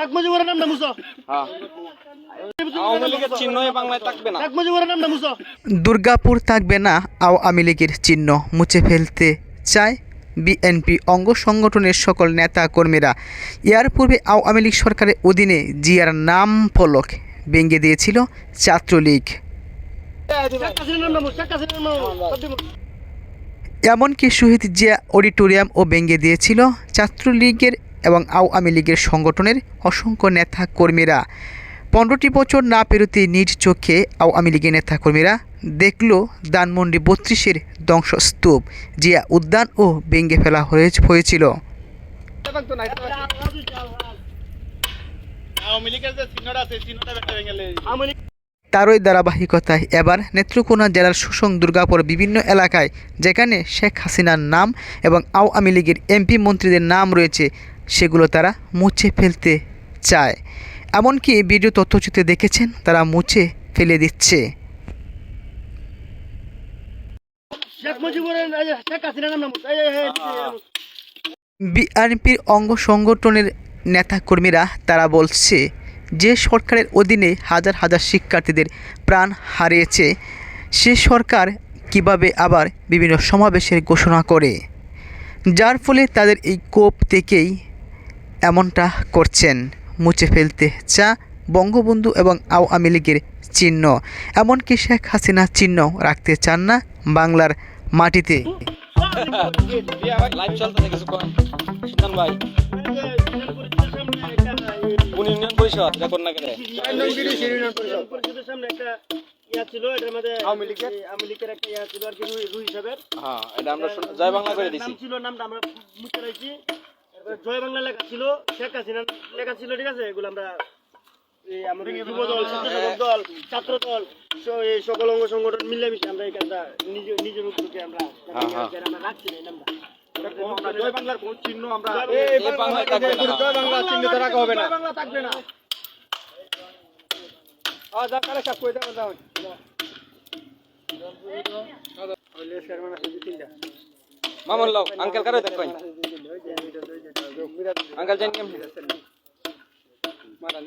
শেখ মুজিবুরের নামটা মুছো হ্যাঁ। আওয়ামী লীগের চিহ্নই বাংলায় থাকবে না। শেখ মুজিবুরের নামটা মুছো দুর্গাপুর থাকবে না আওয়ামী লীগের চিহ্ন মুছে ফেলতে চায় বিএনপি অঙ্গ সংগঠনের সকল নেতা কর্মীরা। এর পূর্বে আওয়ামী লীগ সরকারের অধীনে জিয়ার নাম ফলক ভেঙে দিয়েছিল ছাত্রলীগ। এমনকি শহীদ জিয়া অডিটোরিয়াম ও ভেঙে দিয়েছিল ছাত্রলীগের এবং আওয়ামী লীগের সংগঠনের অসংখ্য নেতা কর্মীরা পনেরোটি বছর না পেরোতে নিজ চোখে আওয়ামী লীগের নেতা কর্মীরা দেখল ধানমন্ডি বত্রিশের ধ্বংসস্তূপ জিয়া উদ্যান ও ভেঙে ফেলা হয়ে- হয়েছিল। তারই ধারাবাহিকতায় এবার নেত্রকোনা জেলার সুসং দুর্গাপুর বিভিন্ন এলাকায়, যেখানে শেখ হাসিনার নাম এবং আওয়ামী লীগের এমপি মন্ত্রীদের নাম রয়েছে সেগুলো তারা মুছে ফেলতে চায়। এমনকি ভিডিও তথ্যচিত্রে দেখেছেন তারা মুছে ফেলে দিচ্ছে। বিএনপির অঙ্গ সংগঠনের নেতাকর্মীরা তারা বলছে যে সরকারের অধীনে হাজার হাজার শিক্ষার্থীদের প্রাণ হারিয়েছে সে সরকার কীভাবে আবার বিভিন্ন সমাবেশের ঘোষণা করে? যার ফলে তাদের এই কোপ থেকেই এমনটা করছেন। মুছে ফেলতে চা বঙ্গবন্ধু এবং আওয়ামী লীগের চিহ্ন। এমনকি শেখ হাসিনা চিহ্ন রাখতে চান না বাংলার মাটিতে। ইয়া ইয়া হ্যাঁ এটা আমরা জয় বাংলা করে দিছি। ছিল নামটা আমরা রাখছি এরপরে জয় বাংলা লেখা ছিল শেখ হাসিনা লেখা ছিল ঠিক আছে? এগুলো আমরা এই আমাদের যুব দল স্বেচ্ছাসেবক দল ছাত্র দল এই সকল অঙ্গ সংগঠন মিলেমিশে আমরা এই কাজটা নিজ নিজের উদ্যোগে আমরা। আমরা রাখছি না এই নামটা। জয় বাংলার কোন চিহ্ন আমরা এই বাংলায় থাকবে না। জয় বাংলার চিহ্ন রাখা হবে না। বাংলা থাকবে না। আ যা তাহলে সব কই দাও দাও মামুন লোক আঙ্কেল কারও দেখ আঙ্কেল জানি কেমন মারা